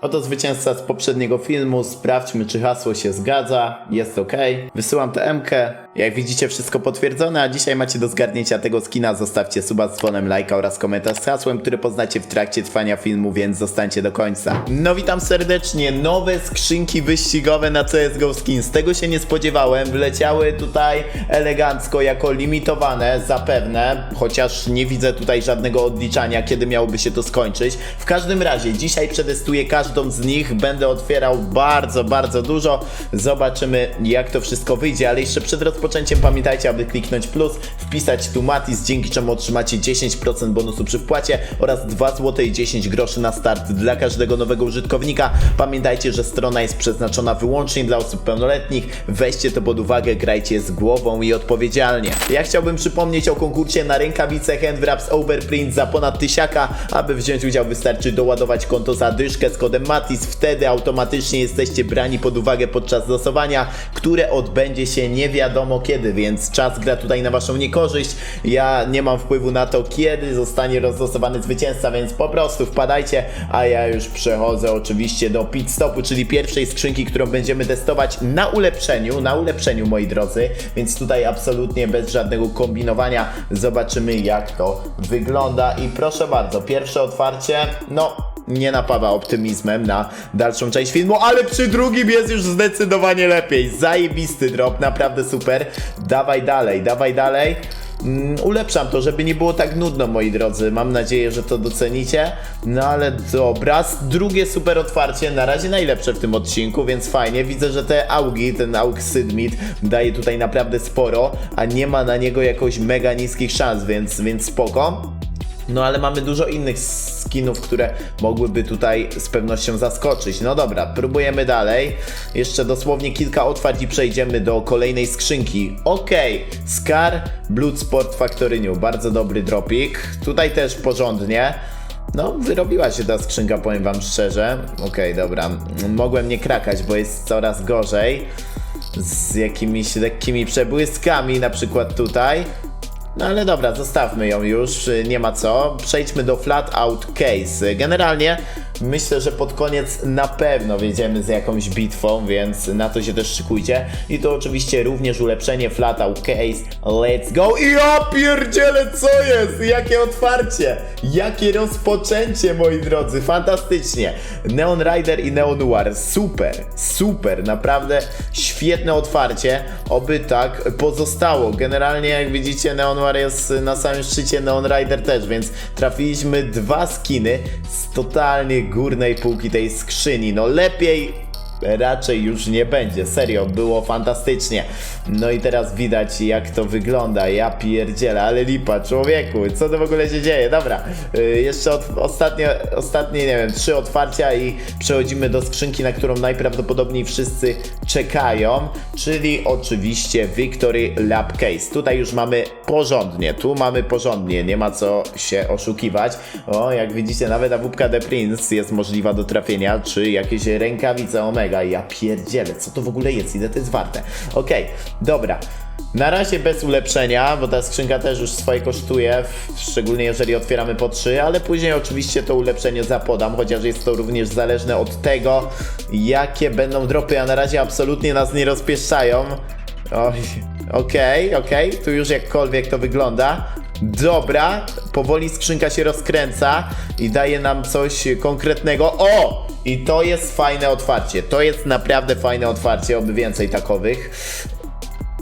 Oto zwycięzca z poprzedniego filmu. Sprawdźmy, czy hasło się zgadza. Jest ok. Wysyłam tę MK. Jak widzicie, wszystko potwierdzone, a dzisiaj macie do zgarnięcia tego skina. Zostawcie suba z dzwonem, lajka oraz komentarz z hasłem, które poznacie w trakcie trwania filmu, więc zostańcie do końca. No witam serdecznie. Nowe skrzynki wyścigowe na CSGO. Z tego się nie spodziewałem. Wleciały tutaj elegancko jako limitowane, zapewne. Chociaż nie widzę tutaj żadnego odliczania, kiedy miałoby się to skończyć. W każdym razie, dzisiaj przetestuję każdą z nich. Będę otwierał bardzo, bardzo dużo. Zobaczymy, jak to wszystko wyjdzie. Ale jeszcze przed rozpoczęciem pamiętajcie, aby kliknąć plus, wpisać tu Matis, dzięki czemu otrzymacie 10% bonusu przy wpłacie oraz 2 zł i 10 groszy na start dla każdego nowego użytkownika. Pamiętajcie, że strona jest przeznaczona wyłącznie dla osób pełnoletnich. Weźcie to pod uwagę, grajcie z głową i odpowiedzialnie. Ja chciałbym przypomnieć o konkursie na rękawice Handwraps Overprint za ponad tysiaka. Aby wziąć udział wystarczy doładować konto za dyszkę z kodem MATIS. Wtedy automatycznie jesteście brani pod uwagę podczas losowania, które odbędzie się nie wiadomo kiedy, więc czas gra tutaj na waszą niekorzyść. Ja nie mam wpływu na to, kiedy zostanie rozlosowany zwycięzca, więc po prostu wpadajcie, a ja już przechodzę oczywiście do pit stopu, czyli pierwszej skrzynki, którą będziemy testować na ulepszeniu, na ulepszeniu moi drodzy, więc tutaj absolutnie bez żadnego kombinowania. Zobaczymy jak to wygląda. I proszę bardzo, pierwsze otwarcie, no nie napawa optymizmem na dalszą część filmu, ale przy drugim jest już zdecydowanie lepiej. Zajebisty drop, naprawdę super. Dawaj dalej, dawaj dalej. Mm, ulepszam to, żeby nie było tak nudno, moi drodzy. Mam nadzieję, że to docenicie. No ale dobra, drugie super otwarcie, na razie najlepsze w tym odcinku, więc fajnie. Widzę, że te augi, ten aug Sydmit daje tutaj naprawdę sporo, a nie ma na niego jakoś mega niskich szans, więc, więc spoko. No ale mamy dużo innych skinów, które mogłyby tutaj z pewnością zaskoczyć. No dobra, próbujemy dalej. Jeszcze dosłownie kilka otwarć i przejdziemy do kolejnej skrzynki. Okej, Scar Bloodsport Factory New. Bardzo dobry dropik. Tutaj też porządnie. No, wyrobiła się ta skrzynka, powiem wam szczerze. Okej, dobra. Mogłem nie krakać, bo jest coraz gorzej. Z jakimiś lekkimi przebłyskami, na przykład tutaj. No ale dobra, zostawmy ją już, y, nie ma co. Przejdźmy do Flat Out Case. Generalnie myślę, że pod koniec na pewno wjedziemy z jakąś bitwą, więc na to się też szykujcie. I to oczywiście również ulepszenie Flat Out Case. Let's go! I ja co jest? Jakie otwarcie! Jakie rozpoczęcie, moi drodzy! Fantastycznie! Neon Rider i Neon Noir. Super, super, naprawdę świetne otwarcie. Oby tak pozostało. Generalnie, jak widzicie, Neon Noir jest na samym szczycie, Neon Rider też, więc trafiliśmy dwa skiny z totalnie górnej półki tej skrzyni. No lepiej raczej już nie będzie. Serio, było fantastycznie. No i teraz widać jak to wygląda. Ja pierdzielę, ale lipa, człowieku, co to w ogóle się dzieje? Dobra, yy, jeszcze od, ostatnie, ostatnie, nie wiem, trzy otwarcia i przechodzimy do skrzynki, na którą najprawdopodobniej wszyscy czekają, czyli oczywiście Victory Lab Case. Tutaj już mamy porządnie, tu mamy porządnie, nie ma co się oszukiwać. O, jak widzicie, nawet AWP The Prince jest możliwa do trafienia, czy jakieś rękawice Omega. Ja pierdzielę, co to w ogóle jest? Ile to jest warte? Okej, dobra. Na razie bez ulepszenia, bo ta skrzynka też już swoje kosztuje, szczególnie jeżeli otwieramy po 3, ale później oczywiście to ulepszenie zapodam, chociaż jest to również zależne od tego, jakie będą dropy, a na razie absolutnie nas nie rozpieszczają. Okej, okej, tu już jakkolwiek to wygląda. Dobra, powoli skrzynka się rozkręca i daje nam coś konkretnego. O! I to jest fajne otwarcie. To jest naprawdę fajne otwarcie, oby więcej takowych.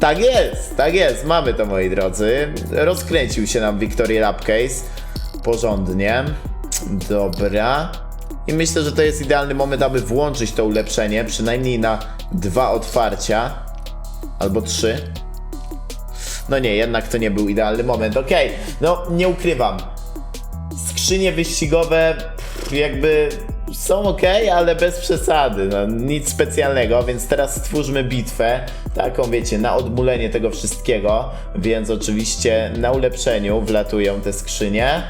Tak jest, tak jest, mamy to moi drodzy. Rozkręcił się nam Victoria Lab Case. Porządnie. Dobra. I myślę, że to jest idealny moment, aby włączyć to ulepszenie, przynajmniej na dwa otwarcia. Albo trzy. No nie, jednak to nie był idealny moment. Okej, no nie ukrywam. Skrzynie wyścigowe pff, jakby są ok, ale bez przesady. No, nic specjalnego, więc teraz stwórzmy bitwę. Taką wiecie, na odmulenie tego wszystkiego. Więc oczywiście na ulepszeniu wlatują te skrzynie.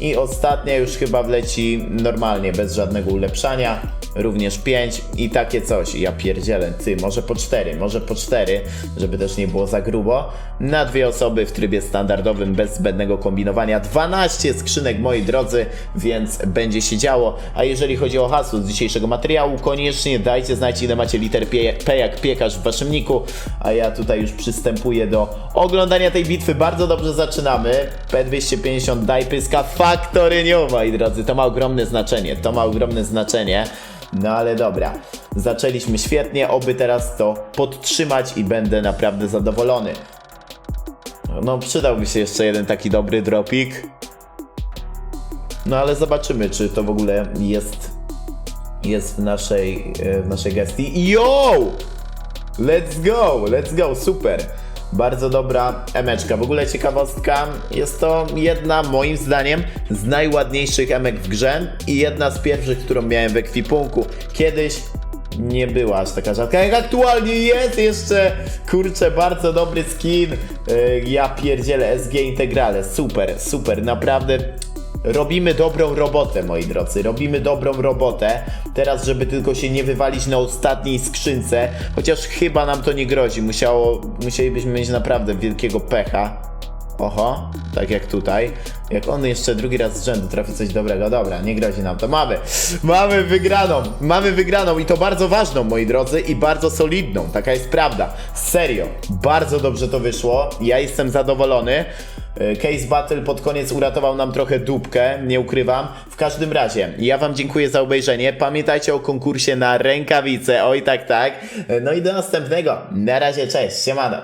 I ostatnia już chyba wleci normalnie, bez żadnego ulepszania. Również 5 i takie coś. Ja pierdzielę, ty, może po 4, może po 4, żeby też nie było za grubo. Na dwie osoby w trybie standardowym, bez zbędnego kombinowania. 12 skrzynek, moi drodzy, więc będzie się działo. A jeżeli chodzi o hasło z dzisiejszego materiału, koniecznie dajcie znać, ile macie liter P, P jak piekarz w waszym niku. A ja tutaj już przystępuję do oglądania tej bitwy. Bardzo dobrze zaczynamy. P250 daj pyska New, moi drodzy. To ma ogromne znaczenie. To ma ogromne znaczenie. No ale dobra, zaczęliśmy świetnie, oby teraz to podtrzymać i będę naprawdę zadowolony. No przydałby się jeszcze jeden taki dobry dropik. No ale zobaczymy, czy to w ogóle jest, jest w naszej, e, w naszej gestii. Yo! Let's go, let's go, super. Bardzo dobra emeczka. W ogóle ciekawostka, jest to jedna moim zdaniem z najładniejszych emek w grze i jedna z pierwszych, którą miałem w ekwipunku. Kiedyś nie była aż taka rzadka, jak aktualnie jest jeszcze, kurczę, bardzo dobry skin. Yy, ja pierdzielę SG Integrale, super, super, naprawdę Robimy dobrą robotę, moi drodzy. Robimy dobrą robotę. Teraz, żeby tylko się nie wywalić na ostatniej skrzynce, chociaż chyba nam to nie grozi. Musiało, musielibyśmy mieć naprawdę wielkiego pecha. Oho, tak jak tutaj. Jak on jeszcze drugi raz z rzędu trafi coś dobrego, dobra, nie grozi nam to. Mamy, mamy wygraną, mamy wygraną i to bardzo ważną, moi drodzy, i bardzo solidną, taka jest prawda. Serio, bardzo dobrze to wyszło, ja jestem zadowolony. E, Case Battle pod koniec uratował nam trochę dupkę, nie ukrywam. W każdym razie, ja Wam dziękuję za obejrzenie. Pamiętajcie o konkursie na rękawice, oj tak, tak. E, No i do następnego. Na razie, cześć, siemano.